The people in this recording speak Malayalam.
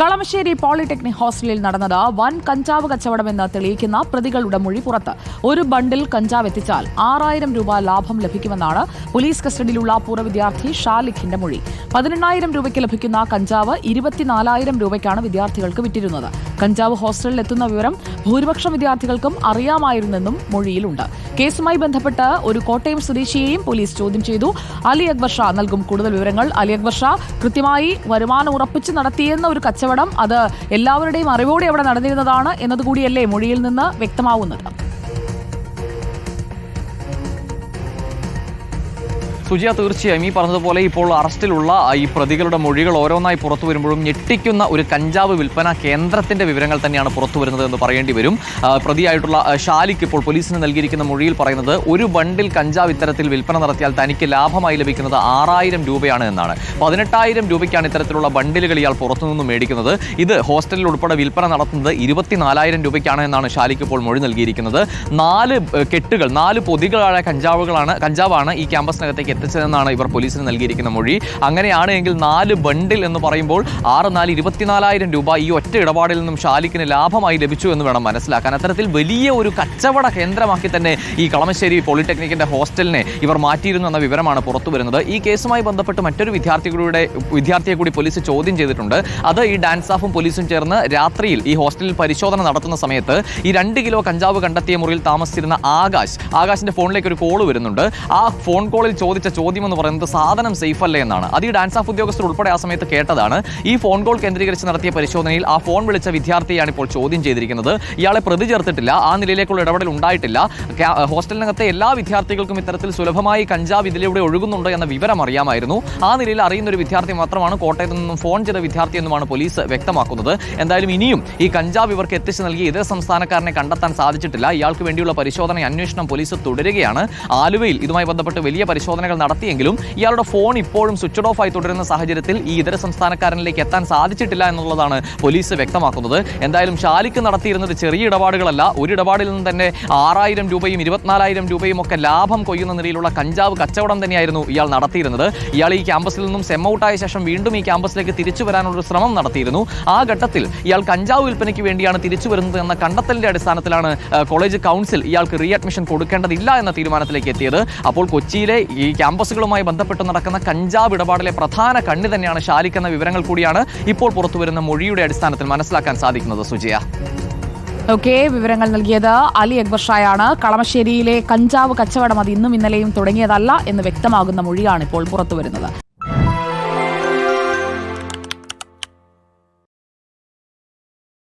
കളമശ്ശേരി പോളിടെക്നിക് ഹോസ്റ്റലിൽ നടന്നത് വൻ കഞ്ചാവ് കച്ചവടമെന്ന് തെളിയിക്കുന്ന പ്രതികളുടെ മൊഴി പുറത്ത്. ഒരു ബണ്ടിൽ കഞ്ചാവ് എത്തിച്ചാൽ ആറായിരം രൂപ ലാഭം ലഭിക്കുമെന്നാണ് പോലീസ് കസ്റ്റഡിയിലുള്ള പൂർവ വിദ്യാർത്ഥി ഷാലിഖിന്റെ മൊഴി. പതിനെണ്ണായിരം രൂപയ്ക്ക് ലഭിക്കുന്ന കഞ്ചാവ് ഇരുപത്തിനാലായിരം രൂപയ്ക്കാണ് വിദ്യാർത്ഥികൾക്ക് വിറ്റിരുന്നത്. കഞ്ചാവ് ഹോസ്റ്റലിൽ എത്തുന്ന വിവരം ഭൂരിപക്ഷം വിദ്യാർത്ഥികൾക്കും അറിയാമായിരുന്നെന്നും മൊഴിയിലുണ്ട്. കേസുമായി ബന്ധപ്പെട്ട് ഒരു കോട്ടയം സ്വദേശിയെയും പോലീസ് ചോദ്യം ചെയ്തു. അലി അക്ബർ ഷാ നൽകും കൂടുതൽ വിവരങ്ങൾ. അലി അക്ബർ ഷാ കൃത്യമായി വരുമാനം ഉറപ്പിച്ച് നടത്തിയെന്ന ഒരു കച്ചവടം. അത് എല്ലാവരുടെയും അറിവോടെ അവിടെ നടന്നിരുന്നതാണ് എന്നതുകൂടിയല്ലേ മൊഴിയിൽ നിന്ന് വ്യക്തമാവുന്നത്? സുജിയ തീർച്ചയായും ഈ പറഞ്ഞതുപോലെ ഇപ്പോൾ അറസ്റ്റിലുള്ള ഈ പ്രതികളുടെ മൊഴികൾ ഓരോന്നായി പുറത്തു വരുമ്പോഴും ഞെട്ടിക്കുന്ന ഒരു കഞ്ചാവ് വിൽപ്പന കേന്ദ്രത്തിന്റെ വിവരങ്ങൾ തന്നെയാണ് പുറത്തു വരുന്നത് എന്ന് പറയേണ്ടി വരും. പ്രതിയായിട്ടുള്ള ഷാലിക്ക് ഇപ്പോൾ പോലീസിന് നൽകിയിരിക്കുന്ന മൊഴിയിൽ പറയുന്നത് ഒരു ബണ്ടിൽ കഞ്ചാവ് ഇത്തരത്തിൽ വിൽപ്പന നടത്തിയാൽ തനിക്ക് ലാഭമായി ലഭിക്കുന്നത് ആറായിരം രൂപയാണ് എന്നാണ്. പതിനെട്ടായിരം രൂപയ്ക്കാണ് ഇത്തരത്തിലുള്ള ബണ്ടിലുകൾ ഇയാൾ പുറത്തുനിന്ന് മേടിക്കുന്നത്. ഇത് ഹോസ്റ്റലിൽ ഉൾപ്പെടെ വിൽപ്പന നടത്തുന്നത് ഇരുപത്തിനാലായിരം രൂപയ്ക്കാണ് എന്നാണ് ഷാലിക്ക് ഇപ്പോൾ മൊഴി നൽകിയിരിക്കുന്നത്. നാല് കെട്ടുകൾ നാല് പൊതികളായ കഞ്ചാവുകളാണ് കഞ്ചാവാണ് ഈ ക്യാമ്പസിനകത്തേക്ക് എത്തിച്ചതെന്നാണ് ഇവർ പോലീസിന് നൽകിയിരിക്കുന്ന മൊഴി. അങ്ങനെയാണ് എങ്കിൽ നാല് ബണ്ടിൽ എന്ന് പറയുമ്പോൾ ആറ് നാല് ഇരുപത്തിനാലായിരം രൂപ ഈ ഒറ്റ ഇടപാടിൽ നിന്നും ഷാലിക്കിന് ലാഭമായി ലഭിച്ചു എന്ന് വേണം മനസ്സിലാക്കാൻ. അത്തരത്തിൽ വലിയ ഒരു കച്ചവട കേന്ദ്രമാക്കി തന്നെ ഈ കളമശ്ശേരി പോളിടെക്നിക്കിന്റെ ഹോസ്റ്റലിനെ ഇവർ മാറ്റിയിരുന്നു എന്ന വിവരമാണ് പുറത്തു വരുന്നത്. ഈ കേസുമായി ബന്ധപ്പെട്ട് മറ്റൊരു വിദ്യാർത്ഥികളുടെ വിദ്യാർത്ഥിയെ കൂടി പോലീസ് ചോദ്യം ചെയ്തിട്ടുണ്ട്. അത് ഈ ഡാൻസ് സ്റ്റാഫും പോലീസും ചേർന്ന് രാത്രിയിൽ ഈ ഹോസ്റ്റലിൽ പരിശോധന നടത്തുന്ന സമയത്ത് ഈ രണ്ട് കിലോ കഞ്ചാവ് കണ്ടെത്തിയ മുറിയിൽ താമസിച്ചിരുന്ന ആകാശ് ആകാശിന്റെ ഫോണിലേക്ക് ഒരു കോൾ വരുന്നുണ്ട്. ആ ഫോൺ കോളിൽ ചോദിച്ച ചോദ്യം എന്ന് പറയുന്നത് സാധനം സേഫ് അല്ലേ എന്നാണ്. അത് ഈ ഡാൻസ് ഓഫ് ഉദ്യോഗസ്ഥർ ഉൾപ്പെടെ ആ സമയത്ത് കേട്ടതാണ്. ഈ ഫോൺ കോൾ കേന്ദ്രീകരിച്ച് നടത്തിയ പരിശോധനയിൽ ആ ഫോൺ വിളിച്ച വിദ്യാർത്ഥിയാണ് ഇപ്പോൾ ചോദ്യം ചെയ്തിരിക്കുന്നത്. ഇയാളെ പ്രതി ചേർത്തിട്ടില്ല ആ നിലയിലേക്കുള്ള ഇടപെടൽ ഉണ്ടായിട്ടില്ല. ഹോസ്റ്റലിനകത്തെ എല്ലാ വിദ്യാർത്ഥികൾക്കും ഇത്തരത്തിൽ സുലഭമായി കഞ്ചാവ് ഇതിലൂടെ ഒഴുകുന്നുണ്ട് എന്ന വിവരം അറിയാമായിരുന്നു. ആ നിലയിൽ അറിയുന്ന ഒരു വിദ്യാർത്ഥി മാത്രമാണ് കോട്ടയത്ത് നിന്നും ഫോൺ ചെയ്ത വിദ്യാർത്ഥി എന്നുമാണ് പോലീസ് വ്യക്തമാക്കുന്നത്. എന്തായാലും ഇനിയും ഈ കഞ്ചാവ് ഇവർക്ക് എത്തിച്ചു നൽകി ഇതര സംസ്ഥാനക്കാരനെ കണ്ടെത്താൻ സാധിച്ചിട്ടില്ല. ഇയാൾക്ക് വേണ്ടിയുള്ള പരിശോധന അന്വേഷണം പോലീസ് തുടരുകയാണ്. ആലുവയിൽ ഇതുമായി ബന്ധപ്പെട്ട് വലിയ പരിശോധനകൾ നടത്തിയെങ്കിലും ഇയാളുടെ ഫോൺ ഇപ്പോഴും സ്വിച്ച് ഓഫ് ആയി തുടരുന്ന സാഹചര്യത്തിൽ ഈ ഇതര സംസ്ഥാനക്കാരനിലേക്ക് എത്താൻ സാധിച്ചിട്ടില്ല എന്നുള്ളതാണ് പോലീസ് വ്യക്തമാക്കുന്നത്. എന്തായാലും ഷാലിക്ക് നടത്തിയിരുന്നത് ചെറിയ ഇടപാടുകളല്ല. ഒരു ഇടപാടിൽ നിന്ന് തന്നെ ആറായിരം രൂപയും ഇരുപത്തിനാലായിരം രൂപയും ഒക്കെ ലാഭം കൊയ്യുന്ന നിലയിലുള്ള കഞ്ചാവ് കച്ചവടം തന്നെയായിരുന്നു ഇയാൾ നടത്തിയിരുന്നത്. ഇയാൾ ഈ ക്യാമ്പസിൽ നിന്നും സെം ഔട്ടായ ശേഷം വീണ്ടും ഈ ക്യാമ്പസിലേക്ക് തിരിച്ചു വരാനുള്ള ശ്രമം നടത്തിയിരുന്നു. ആ ഘട്ടത്തിൽ ഇയാൾ കഞ്ചാവ് വിൽപ്പനയ്ക്ക് വേണ്ടിയാണ് തിരിച്ചു വരുന്നത് എന്ന കണ്ടെത്തലിന്റെ അടിസ്ഥാനത്തിലാണ് കോളേജ് കൗൺസിൽ ഇയാൾക്ക് റീ അഡ്മിഷൻ കൊടുക്കേണ്ടതില്ല എന്ന തീരുമാനത്തിലേക്ക് എത്തിയത്. അപ്പോൾ കൊച്ചിയിലെ ഈ ക്യാമ്പസുകളുമായി ബന്ധപ്പെട്ട് നടക്കുന്ന കഞ്ചാവ് ഇടപാടിലെ പ്രധാന കണ്ണി തന്നെയാണ് ഷാലിക് എന്ന വിവരങ്ങൾ കൂടിയാണ് ഇപ്പോൾ പുറത്തുവരുന്ന മൊഴിയുടെ അടിസ്ഥാനത്തിൽ മനസ്സിലാക്കാൻ സാധിക്കുന്നത് സുജയ. ഓക്കെ വിവരങ്ങൾ നൽകിയത് അലി അക്ബർ ഷായാണ്. കളമശ്ശേരിയിലെ കഞ്ചാവ് കച്ചവടം അത് ഇന്നും ഇന്നലെയും തുടങ്ങിയതല്ല എന്ന് വ്യക്തമാകുന്ന മൊഴിയാണ് ഇപ്പോൾ പുറത്തുവരുന്നത്.